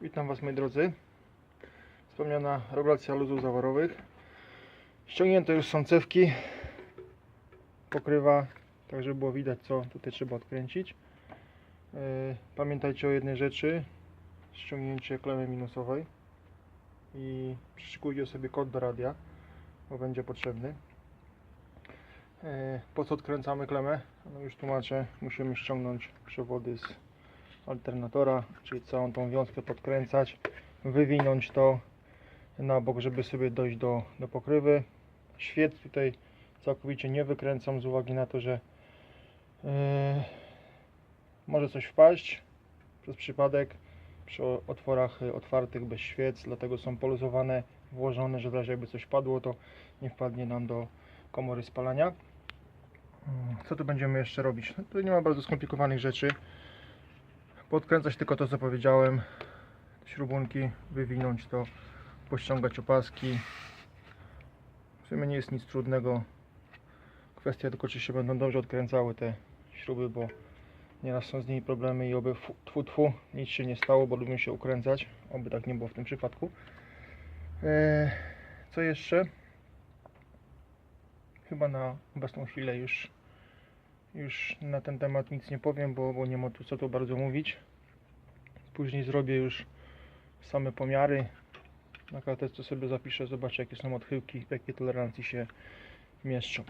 Witam Was moi drodzy. Wspomniana regulacja luzów zaworowych. Ściągnięte już są cewki. Pokrywa, tak żeby było widać co tutaj trzeba odkręcić. Yy, Pamiętajcie o jednej rzeczy. Ściągnięcie klemy minusowej. I przyszykujcie sobie kod do radia, bo będzie potrzebny. Yy, Po co odkręcamy klemę? No już tłumaczę. Musimy ściągnąć przewody z alternatora, czyli całą tą wiązkę podkręcać, wywinąć to na bok, żeby sobie dojść do, do pokrywy. Świec tutaj całkowicie nie wykręcam z uwagi na to, że yy, może coś wpaść przez przypadek przy otworach y, otwartych bez świec, dlatego są poluzowane, włożone, że w razie jakby coś padło, to nie wpadnie nam do komory spalania. Mm, Co tu będziemy jeszcze robić? No, tu nie ma bardzo skomplikowanych rzeczy podkręcać tylko to co powiedziałem. Śrubunki, wywinąć to pościągać opaski. W sumie nie jest nic trudnego. Kwestia tylko czy się będą dobrze odkręcały te śruby, bo nieraz są z nimi problemy i oby fu- tfu, tfu, nic się nie stało, bo lubią się ukręcać. Oby tak nie było w tym przypadku. Eee, co jeszcze? chyba na obecną chwilę już już na ten temat nic nie powiem, bo, bo nie ma tu co tu bardzo mówić. Później zrobię już same pomiary. Na karteczce sobie zapiszę, zobaczę jakie są odchyłki, w jakiej tolerancji się mieszczą.